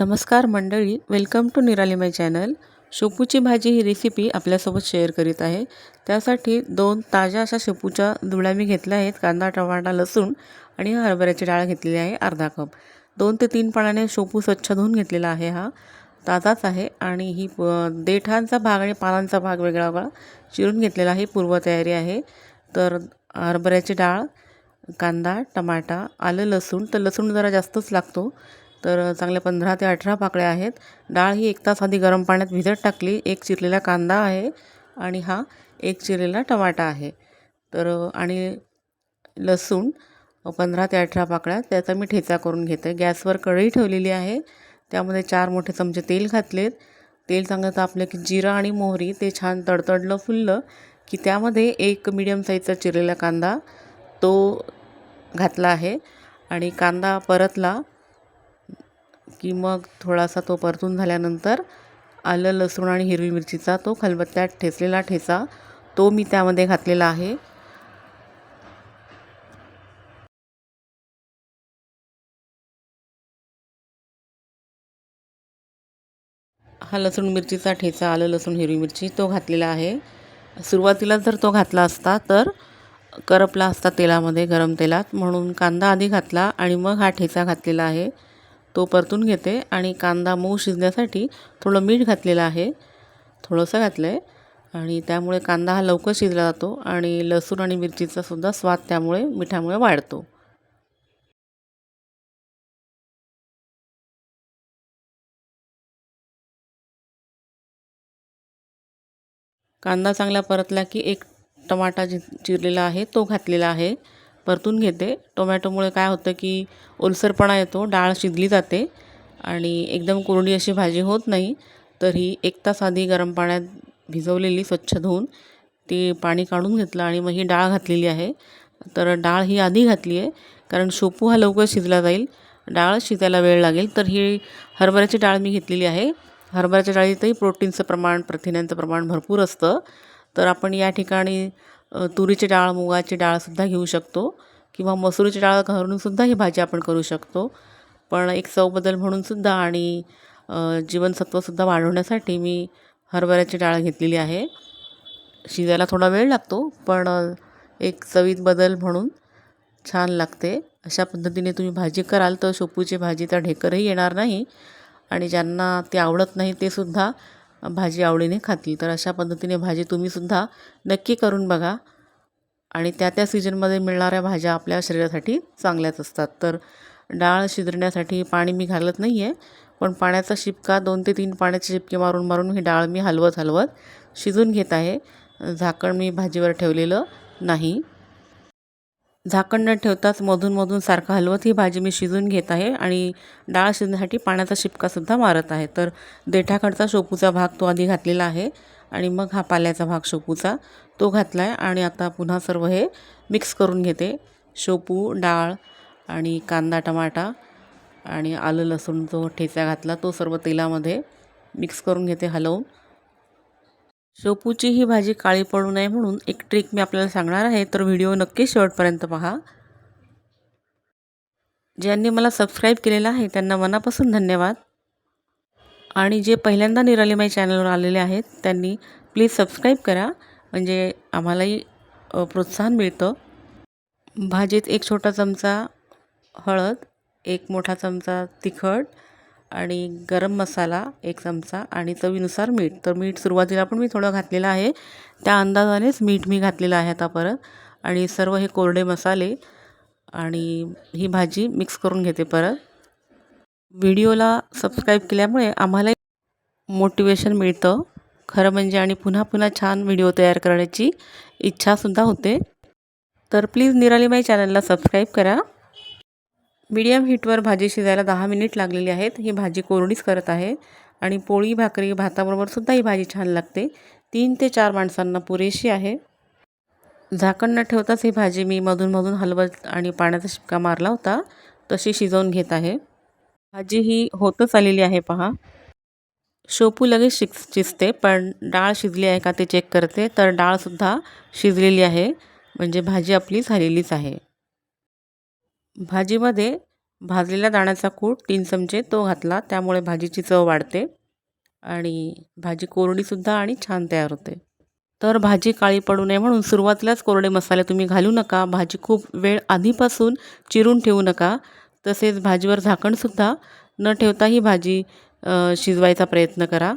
नमस्कार मंडळी welcome to निराली माय चॅनल शेपूची भाजी ही रेसिपी आपल्यासोबत शेअर करीत आहे. त्यासाठी दोन ताज्या अशा शेपूच्या धुळ्या मी घेतल्या आहेत कांदा टमाटा लसूण आणि हरभऱ्याची डाळ घेतलेली आहे अर्धा कप. दोन ते तीन पाण्याने शेपू स्वच्छ धुवून घेतलेला आहे हा. ताजाच आहे आणि ही प देठांचा भाग आणि पानांचा भाग वेगळा वेगळा चिरून घेतलेला आहे पूर्वतयारी आहे. तर हरभऱ्याची डाळ कांदा टमाटा आलं लसूण. तर लसूण जरा जास्तच लागतो. तर चांगल्या पंधरा ते अठरा पाकळ्या आहेत. डाळ ही एक तास आधी गरम पाण्यात भिजत टाकली. एक चिरलेला कांदा आहे आणि हा एक चिरलेला टमाटा आहे. तर आणि लसूण पंधरा ते अठरा पाकळ्या त्याचा मी ठेचा करून घेते. गॅसवर कढई ठेवलेली आहे. त्यामध्ये चार मोठे चमचे तेल घातलेत. तेल चांगलं तापलं की जिरा आणि मोहरी ते छान तडतडलं फुललं की त्यामध्ये एक मिडियम साईजचा चिरलेला कांदा तो घातला आहे. आणि कांदा परतला की मग थोडासा तो परतून झाल्यानंतर आलं लसूण आणि हिरवी मिरचीचा तो खलबत्त्यात ठेचलेला ठेचा तो मी त्यामध्ये घातलेला आहे. हा लसूण मिरचीचा ठेचा आलं लसूण हिरवी मिरची तो घातलेला आहे. सुरुवातीला जर तो घातला असता तर करपला असता तेलामध्ये गरम तेलात. म्हणून कांदा आधी घातला आणि मग हा ठेचा घातलेला आहे. तो परतून घेते आणि कांदा मऊ शिजण्यासाठी थोडं मीठ घातलेलं आहे. थोडंसं घातलं आहे आणि त्यामुळे कांदा हा लवकर शिजला जातो आणि लसूण आणि मिरचीचा सुद्धा स्वाद त्यामुळे मिठामुळे वाढतो. कांदा चांगला परतला की एक टमाटा जि चिरलेला आहे तो घातलेला आहे. परतून घेते. टोमॅटोमुळे काय होतं की ओलसरपणा येतो डाळ शिजली जाते आणि एकदम कोरडी अशी भाजी होत नाही तर ही एक तास आधी गरम पाण्यात भिजवलेली स्वच्छ धुवून ती पाणी काढून घेतलं आणि मग ही डाळ घातलेली आहे. तर डाळ ही आधी घातली आहे कारण शोपू हा लवकर शिजला जाईल. डाळ शिजायला वेळ लागेल तर ही हरभऱ्याची डाळ मी घेतलेली आहे. हरभऱ्याच्या डाळीतही प्रोटीनचं प्रमाण प्रथिन्यांचं प्रमाण भरपूर असतं. तर आपण या ठिकाणी तुरीची डाळ मुगाची डाळसुद्धा घेऊ शकतो किंवा मसुरीची डाळ घालूनसुद्धा ही भाजी आपण करू शकतो. पण एक चव बदल म्हणूनसुद्धा आणि जीवनसत्वसुद्धा वाढवण्यासाठी मी हरभऱ्याची डाळ घेतलेली आहे. शिजायला थोडा वेळ लागतो पण एक चवीत बदल म्हणून छान लागते. अशा पद्धतीने तुम्ही भाजी कराल तर शेपूची भाजीचा ढेकरही येणार नाही आणि ज्यांना ते आवडत नाही ते सुद्धा भाजी आवडीने खातील. तर अशा पद्धतीने भाजी तुम्हीसुद्धा नक्की करून बघा. आणि त्या त्या सीजनमध्ये मिळणाऱ्या भाज्या आपल्या शरीरासाठी चांगल्याच असतात. तर डाळ शिजण्यासाठी पाणी मी घालत नाही आहे पण पाण्याचा शिपका दोन ते तीन पाण्याचे शिपके मारून मारून ही डाळ मी हलवत हलवत शिजून घेत आहे. झाकण मी भाजीवर ठेवलेलं नाही. झाकण न ठेवताच मधून मधून सारखं हलवत ही भाजी मी शिजून घेत आहे आणि डाळ शिजण्यासाठी पाण्याचा शिपकासुद्धा मारत आहे. तर देठाकडचा शोपूचा भाग तो आधी घातलेला आहे आणि मग हा पाल्याचा भाग शोपूचा तो घातला आहे आणि आता पुन्हा सर्व हे मिक्स करून घेते. शोपू डाळ आणि कांदा टमाटा आणि आलं लसूण जो ठेचा घातला तो सर्व तेलामध्ये मिक्स करून घेते हलवून. शेपूची ही भाजी काळी पडू नये म्हणून एक ट्रिक मी आपल्याला सांगणार आहे तर व्हिडिओ नक्की शेवटपर्यंत पहा. ज्यांनी मला सबस्क्राईब केलेलं आहे त्यांना मनापासून धन्यवाद. आणि जे पहिल्यांदा निराली माई चॅनलवर आलेले आहेत त्यांनी प्लीज सबस्क्राईब करा. म्हणजे आम्हालाही प्रोत्साहन मिळतं. भाजीत एक छोटा चमचा हळद एक मोठा चमचा तिखट आणि गरम मसाला एक चमचा आणि चवीनुसार मीठ. तर मीठ सुरुवातीला पण मी थोडं घातलेलं आहे. त्या अंदाजानेच मीठ मी घातलेलं आहे आता परत. आणि सर्व हे कोरडे मसाले आणि ही भाजी मिक्स करून घेते परत. व्हिडिओला सबस्क्राईब केल्यामुळे आम्हाला मोटिवेशन मिळतं. खरं म्हणजे आणि पुन्हा पुन्हा छान व्हिडिओ तयार करण्याची इच्छासुद्धा होते. तर प्लीज निराली माई चॅनलला सबस्क्राईब करा. मीडियम हीटवर भाजी शिजायला दहा मिनिट लागलेली आहेत. ही भाजी कोरडीच करत आहे. आणि पोळी भाकरी भाताबरोबरसुद्धा ही भाजी छान लागते. तीन ते चार माणसांना पुरेशी आहे. झाकण न ठेवताच ही भाजी मी मधूनमधून हलवत आणि पाण्याचा शिपका मारला होता. तशी शिजवून घेत आहे. भाजी ही होतच आलेली आहे पहा. शोपू लगेच शिक शिजते पण डाळ शिजली आहे का ते चेक करते. तर डाळसुद्धा शिजलेली आहे. म्हणजे भाजी आपली झालेलीच आहे. भाजीमध्ये भाजलेला दाण्याचा कूट तीन चमचे तो घातला त्यामुळे भाजीची चव वाढते आणि भाजी कोरडीसुद्धा आणि छान तयार होते. तर भाजी काळी पडू नये म्हणून सुरुवातीलाच कोरडे मसाले तुम्ही घालू नका. भाजी खूप वेळ आधीपासून चिरून ठेवू नका. तसेच भाजीवर झाकणसुद्धा न ठेवता ही भाजी शिजवायचा प्रयत्न करा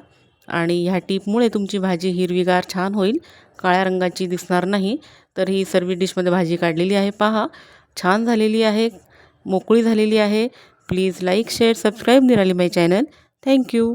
आणि ह्या टीपमुळे तुमची भाजी हिरवीगार छान होईल. काळ्या रंगाची दिसणार नाही. तर ही सर्व डिशमध्ये भाजी काढलेली आहे. पहा छान झालेली आहे मोकळी झालेली आहे. प्लीज लाईक शेअर सबस्क्राईब निराली माय चॅनल थँक्यू